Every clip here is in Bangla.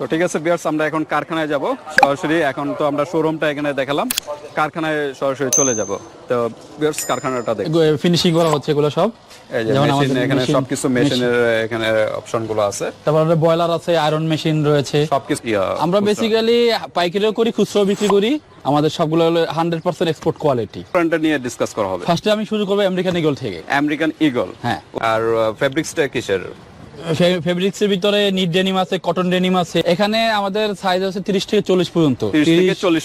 তো ঠিক আছে বিয়ার্স আমরা এখন কারখানায় যাব। সরাসরি এখন তো আমরা শোরুমটা এখানে দেখালাম। কারখানায় সরাসরি চলে যাব। তো বিয়ার্স কারখানাটা দেখ ফিনিশিং করা হচ্ছে এগুলো সব? এই যে মেশিন এখানে সবকিছু মেশিনের এখানে অপশনগুলো আছে। তারপর আমাদের বয়লার আছে আয়রন মেশিন রয়েছে। সবকিছু আমরা বেসিক্যালি পাইকারিও করি খুচরো বিক্রি করি। আমাদের সবগুলো হলো হান্ড্রেড পার্সেন্ট এক্সপোর্ট কোয়ালিটি ব্র্যান্ডটা নিয়ে ডিসকাস করা হবে। ফার্স্টে আমি শুরু করব আমেরিকান ইগল থেকে। আমেরিকান ইগল হ্যাঁ। আর ফেব্রিক্সটা কিসের? ফেব্রিক্সের ভিতরে নিট ডেনিম আছে কটন ডেনিম আছে। এখানে আমাদের সাইজ আছে তিরিশ থেকে চল্লিশ পর্যন্ত। 30 থেকে 30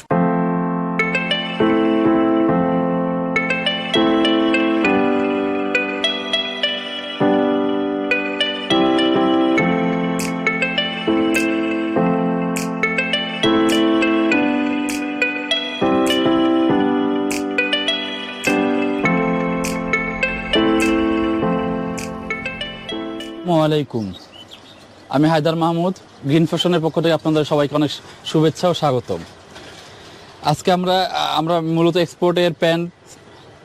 আলাইকুম। আমি হায়দার মাহমুদ গ্রিন ফ্যাশনের পক্ষ থেকে আপনাদের সবাইকে অনেক শুভেচ্ছা ও স্বাগতম। আজকে আমরা আমরা মূলত এক্সপোর্টের প্যান্ট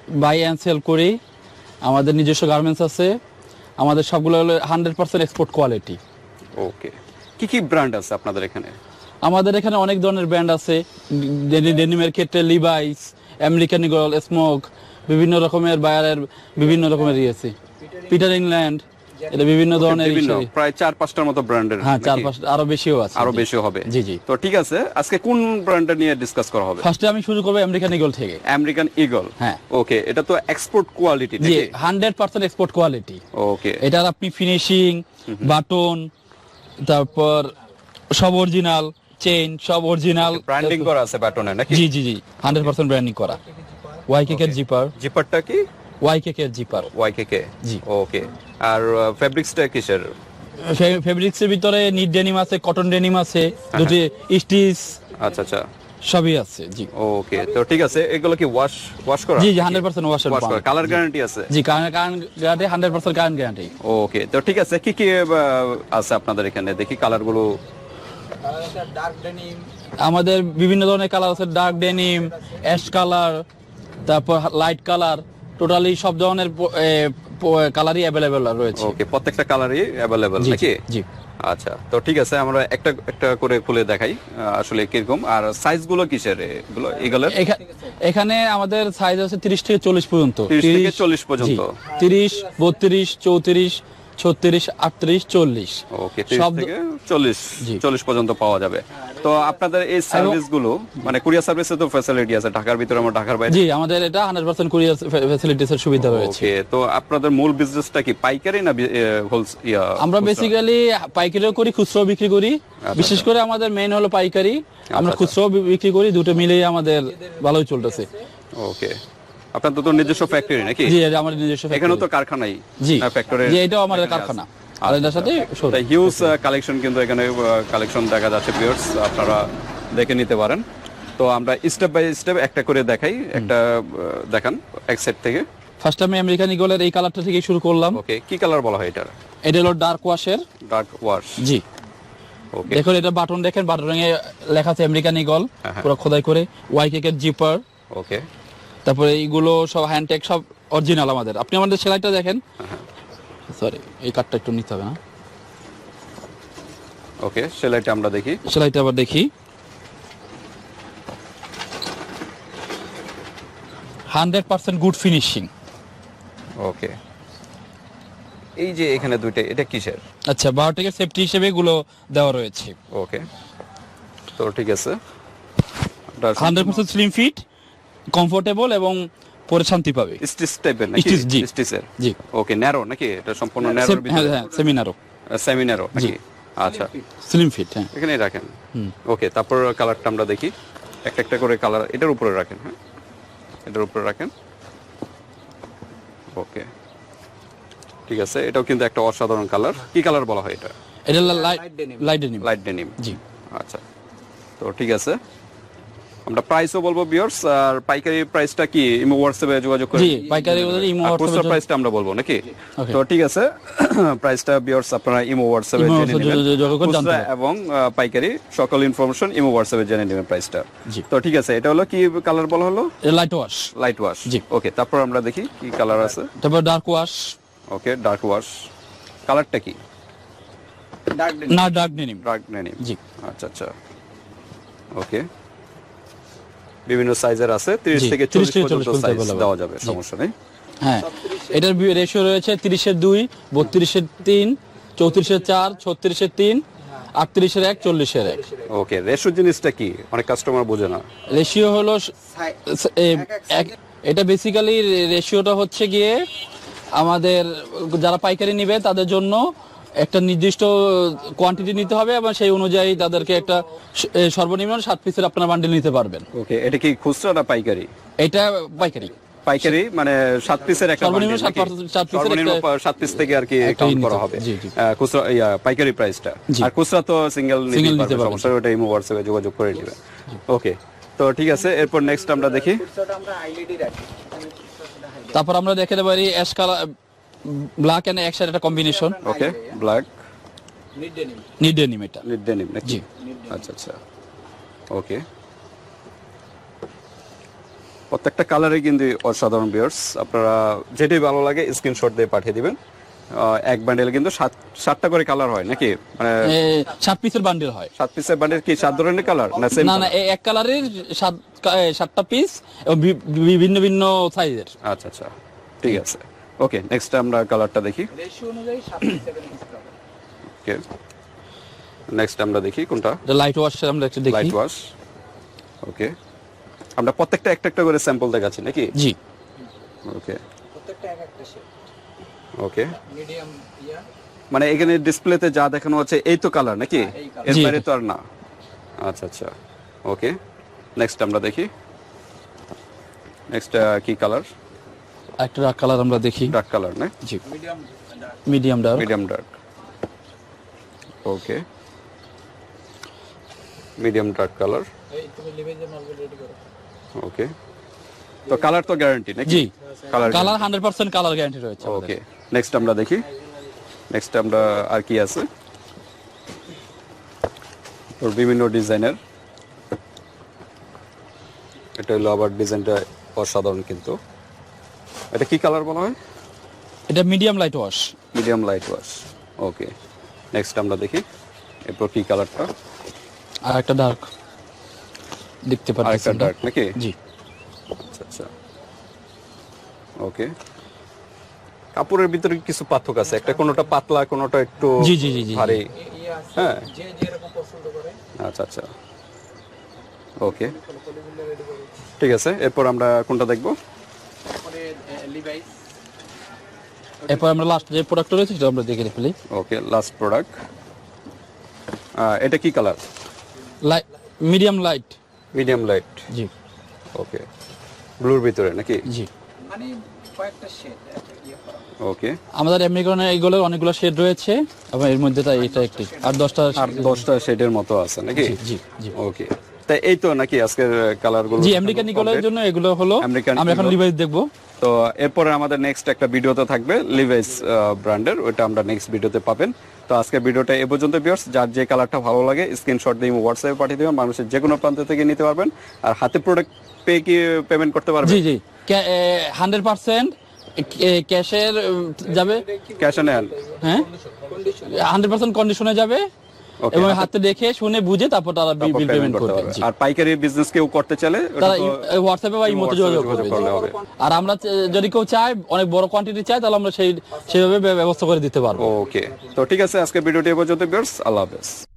বাই অ্যান্ড সেল করি। আমাদের নিজস্ব গার্মেন্টস আছে। আমাদের সবগুলো হলো hundred percent export quality okay কি কি ব্র্যান্ড আছে আপনাদের এখানে? আমাদের এখানে অনেক ধরনের ব্র্যান্ড আছে। ডেনি- ডেনিমের ক্ষেত্রে লিভাইস আমেরিকান ইগল স্মোক বিভিন্ন রকমের বায়ারের বিভিন্ন রকমের ইয়েছে পিটার ইংল্যান্ড এটা বিভিন্ন ধরনের বিভিন্ন প্রায় চার পাঁচটার মতো ব্র্যান্ডের হ্যাঁ চার পাঁচ আরও বেশিও আছে আরও জি। বেশি হবে। জি জি। তো ঠিক আছে আজকে কোন ব্র্যান্ডটা নিয়ে ডিসকাস করা হবে? ফার্স্টে আমি শুরু করব আমেরিকান ইগল থেকে। আমেরিকান ইগল হ্যাঁ। ওকে এটা তো এক্সপোর্ট কোয়ালিটি জি নাকি? Hundred percent export quality okay. এটার আপনি ফিনিশিং বাটন তারপর সব অরিজিনাল চেইন সব অরিজিনাল ব্র্যান্ডিং করা আছে ব্যাটনে নাকি? জি জি জি হান্ড্রেড পার্সেন্ট ব্র্যান্ডিং করা। ওয়াই কেকের জিপার জিপারটা কি? ওয়াই কেকের জিপার ওয়াইকেকে জি। ওকে আর ফেব্রিক্সটা কিসের? ফেব্রিক্সের ভিতরে নিট ডেনিম আছে কটন ডেনিম আছে দুটি স্টিচ আচ্ছা আচ্ছা। সবই আছে জি। ওকে তো ঠিক আছে এগুলো কি ওয়াশ ওয়াশ করা? জি জি হান্ড্রেড পার্সেন্ট ওয়াশের ওয়াশ করা। কালার গ্যারান্টি আছে? জি current guarantee hundred percent current guarantee okay তো ঠিক আছে কি কি আছে আপনাদের এখানে? দেখি কালারগুলো আমাদের বিভিন্ন ধরনের কালার আছে ডার্ক ডেনিম অ্যাশ কালার তারপর লাইট কালার টোটালি সব ধরনের কালারই অ্যাভেলেবেল রয়েছে। ওকে প্রত্যেকটা কালারই অ্যাভেলেবল নাকি? জি আচ্ছা তো ঠিক আছে আমরা একটা একটা করে খুলে দেখাই আসলে কীরকম। আর সাইজগুলো কিসের এগুলো এগুলোর? এখা- এখানে আমাদের সাইজ আছে তিরিশ থেকে চল্লিশ পর্যন্ত। 30 থেকে 40 পর্যন্ত। তিরিশ বত্রিশ চৌত্রিশ ছত্রিশ আটত্রিশ চল্লিশ। ওকে 30 সব থেকে 40 জি। 40 পর্যন্ত পাওয়া যাবে। তো আপনাদের এই সার্ভিসগুলো মানে কুরিয়ার সার্ভিসে তো ফ্যাসিলিটি আছে ঢাকার ভিতরে আমার ঢাকার বাইরে। জি আমাদের এটা হান্ড্রেড পার্সেন্ট কুরিয়ার ফ্যাসিলিটিস এর সুবিধা রয়েছে। তো আপনাদের মূল বিজনেসটা কি পাইকারি না আমরা বেসিক্যালি পাইকারিও করি খুচরো বিক্রি করি। বিশেষ করে আমাদের মেইন হলো পাইকারি। আমরা আচ্ছা। খুচরো বিক্রি করি দুটো মিলেই আমাদের ভালোই চলতেছে। ওকে আপনার তো তো নিজস্ব ফ্যাক্টরি নাকি? জি আমাদের নিজস্ব এখানেও তো কারখানাই। জি। ফ্যাক্টরি জি এটাও আমাদের কারখানা। আর এটার সাথে showroom। হিউজ কালেকশন কিন্তু এখানে কালেকশন দেখা যাচ্ছে ভিউয়ার্স আপনারা দেখে নিতে পারেন। তো আমরা স্টেপ বাই স্টেপ একটা করে দেখাই একটা দেখান এক সেট থেকে। ফার্স্ট আমি আমেরিকান ইগলের এই কালারটা থেকে শুরু করলাম। ওকে কি কালার বলা হয় এটার? এটা হলো ডার্ক ওয়াশের ডার্ক ওয়াশ জি। ওকে দেখুন এটা বাটন দেখেন বাটনে লেখা আছে আমেরিকান ইগল হ্যাঁ, হ্যাঁ। পুরো খোদাই করে। ওয়াই কেকের জিপার ওকে তারপরে এইগুলো সব হ্যান্ডটেক সব অরিজিনাল আমাদের। আপনি আমাদের সেলাইটা দেখেন। হ্যাঁ, সরি এই কাঠটা একটু নিতে হবে না। ওকে সেলাইটা আমরা দেখি। সেলাইটা আবার দেখি। Hundred percent good finishing. Okay এই যে এখানে দুইটা এটা কিসের? আচ্ছা বায়োটেকের সেফটি হিসেবে এগুলো দেওয়া রয়েছে। ওকে তো ঠিক আছে। Hundred percent slim fit comfortable এবং পরে শান্তি পাবে স্টিচ টাইপের নাকি? জি। স্টিচের জি। ওকে ন্যারো নাকি? এটা সম্পূর্ণ ন্যারোর সেম- হ্যাঁ ভিতরে? হ্যাঁ সেমি ন্যারো নাকি? আচ্ছা। স্লিম ফিট হ্যাঁ। এখানেই রাখেন। ওকে তারপর কালারটা আমরা দেখি। একটা একটা করে কালার এটার উপরে রাখেন হ্যাঁ? এটার উপরে রাখেন। ওকে ঠিক আছে এটাও কিন্তু একটা অসাধারণ কালার কি কালার বলা হয় এটা? এটা light light denim light denim জি। আচ্ছা। তো ঠিক আছে। আমরা প্রাইসও বলব বিয়ার্স আর পাইকারি প্রাইসটা কি? ইমো হোয়াটসঅ্যাপে যোগাযোগ করে জি পাইকারি ইমো হোয়াটসঅ্যাপে প্রাইসটা আমরা বলব নাকি? তো ঠিক আছে প্রাইসটা বিয়ার্স আপনারা ইমো হোয়াটসঅ্যাপে জেনে নেবেন। এবং পাইকারি সকল ইনফরমেশন ইমো হোয়াটসঅ্যাপে জেনে নেবেন প্রাইসটা। তো ঠিক আছে এটা হলো কি কালার বলা হলো? লাইট ওয়াশ লাইট ওয়াশ জি। ওকে তারপর আমরা দেখি কি কালার আছে। তারপর dark wash okay dark wash কালারটা কি? ডার্ক না ডার্ক ডেনিম ডার্ক ডেনিম জি। আচ্ছা আচ্ছা। ওকে বিভিন্ন সাইজের আছে 30 থেকে 30 40 থেকে পর্যন্ত সাইজ দেওয়া যাবে সমস্যা নেই। হ্যাঁ এটার রেশিও রয়েছে তিরিশের দুই বত্রিশের তিন চৌত্রিশের চার ছত্রিশের তিন আটত্রিশের এক চল্লিশের এক। ওকে রেশো জিনিসটা কি? অনেক কাস্টমার বোঝে না। রেশিও হলো এটা বেসিক্যালি রেশিওটা হচ্ছে গিয়ে আমাদের যারা পাইকারি নিবে তাদের জন্য একটা নির্দিষ্ট কোয়ান্টিটি নিতে হবে এবং সেই অনুযায়ী তাদেরকে একটা সর্বনিম্ন সাত পিসের আপনারা বান্ডিল নিতে পারবেন। ওকে এটা কি খুচরা না পাইকারি? এটা পাইকারি। পাইকারি মানে সাত পিসের একটা সর্বনিম্ন সাত পিস থেকে আর কি কাউন্ট করা হবে। খুচরা ইয়া, পাইকারি প্রাইসটা। আর খুচরা তো সিঙ্গেল নিতে পারবে সমস্যা ওটা ইমো হোয়াটসঅ্যাপে যোগাযোগ করে নেবে। ওকে তো ঠিক আছে এরপর নেক্সট আমরা দেখি। highlight- তারপর আমরা দেখাতে পারি অ্যাশ কালার ব্ল্যাক এন্ড এক একটা combination okay black Mid denim। Mid denim এটা। লিড ডেনিম নাকি? জি। আচ্ছা আচ্ছা। ওকে প্রত্যেকটা কালারে কিন্তু অসাধারণ বিয়ার্স আপনারা যেটাই ভালো লাগে স্ক্রিনশট দিয়ে পাঠিয়ে দিবেন। এক বান্ডেলে কিন্তু সাত সাতটা করে কালার হয় নাকি? মানে সাত পিসের বান্ডিল হয়। সাত পিসের বান্ডেল কি সাত ধরনের কালার না সেম না না এক কালারের সাত সাতটা পিস এবং বিভিন্ন ভিন্ন সাইজের আচ্ছা আচ্ছা। ঠিক আছে। ওকে নেক্সট আমরা কালারটা দেখি। ওকে নেক্সট আমরা দেখি কোনটা। লাইট ওয়াশ আমরা একটু দেখি। লাইট ওয়াশ ওকে আমরা প্রত্যেকটা একটা একটা করে স্যাম্পল দেখাচ্ছি নাকি? জি। ওকে প্রত্যেকটা এক একটা। ওকে Medium ইয়া, মানে এখানে ডিসপ্লেতে যা দেখানো হচ্ছে এই তো কালার নাকি? এই এর বাইরে তো আর না। আচ্ছা আচ্ছা। ওকে নেক্সট আমরা দেখি। নেক্সট কি কালার একটা কালার আমরা দেখি। ডার্ক কালার না? জি। Medium dark medium dark okay medium dark colour. Okay তো কালার তো গ্যারান্টি নাকি? জি। Colour colour hundred percent colour guarantee রয়েছে ওকে নেক্সট আমরা দেখি। নেক্সট আমরা আর কি আছে? তোর বিভিন্ন ডিজাইনের এটা হলো আবার ডিজাইনটা অসাধারণ কিন্তু। এটা কি কালার বলা হয়? এটা medium light wash medium light wash okay next আমরা দেখি এরপর কি কালারটা আর একটা ডার্ক দেখতে আরেকটা পাচ্ছেন ডার্ক নাকি? জি। আচ্ছা আচ্ছা। ওকে কাপড়ের ভিতরে কিছু পার্থক্য আছে? একটা কোনোটা পাতলা কোনোটা একটু জি, জি, জি। ভারী? হ্যাঁ। যে যেরকম পছন্দ করে। আচ্ছা আচ্ছা। ওকে ঠিক আছে এরপর আমরা কোনটা দেখব? লিভাইস এরপর আমরা লাস্ট যে প্রোডাক্ট রয়েছে সেটা আমরা দেখে ফেলি ওকে লাস্ট প্রোডাক্ট এটা কি colour light medium light medium light জি। ওকে ব্লুর ভিতরে নাকি? জি। মানে কয়েকটা শেড ইয়ে ওকে আমাদের এমনিকনে এইগুলো অনেকগুলো শেড রয়েছে এবং এর মধ্যে তাই এটা একটি। আর দশটা আর দশটা শেডের মতো আছে নাকি? জি জি ওকে তাই এই তো নাকি আজকের কালারগুলো জি আমেরিকান নিকলের জন্য এগুলো হলো আমরা এখন। লিভাইস দেখব। তো এরপরে আমাদের নেক্সট একটা ভিডিওতে থাকবে লিভাইস ব্র্যান্ডের ওইটা আমরা নেক্সট ভিডিওতে পাবেন। তো আজকের ভিডিওটা এ পর্যন্ত বিয়ার্স যার যে কালারটা ভালো লাগে স্ক্রিনশট দিয়ে হোয়াটসঅ্যাপে পাঠিয়ে দেবেন মানুষের যে কোনো প্রান্ত থেকে নিতে পারবেন। আর হাতে প্রোডাক্ট পে কি পেমেন্ট করতে পারবেন? জি জি। হান্ড্রেড পার্সেন্ট ক্যাশের যাবে? ক্যাশ অন হ্যান্ড হ্যাঁ? হান্ড্রেড পার্সেন্ট কন্ডিশনে যাবে। এবং হাতে- দেখে শুনে বুঝে তারপর তারা বিল পেমেন্ট করবে। আর পাইকারি বিজনেস কেউ করতে চলে তারা হোয়াটসঅ্যাপে বা ইমোতে যোগাযোগ করতে করবে। আর আমরা যদি কেউ চায় অনেক বড় কোয়ান্টিটি চায় তাহলে আমরা সেই সেভাবে ব্যবস্থা করে দিতে পারব। ওকে তো ঠিক আছে আজকে ভিডিওটি পর্যন্ত বিয়ার্স আল্লাহ হাফেজ।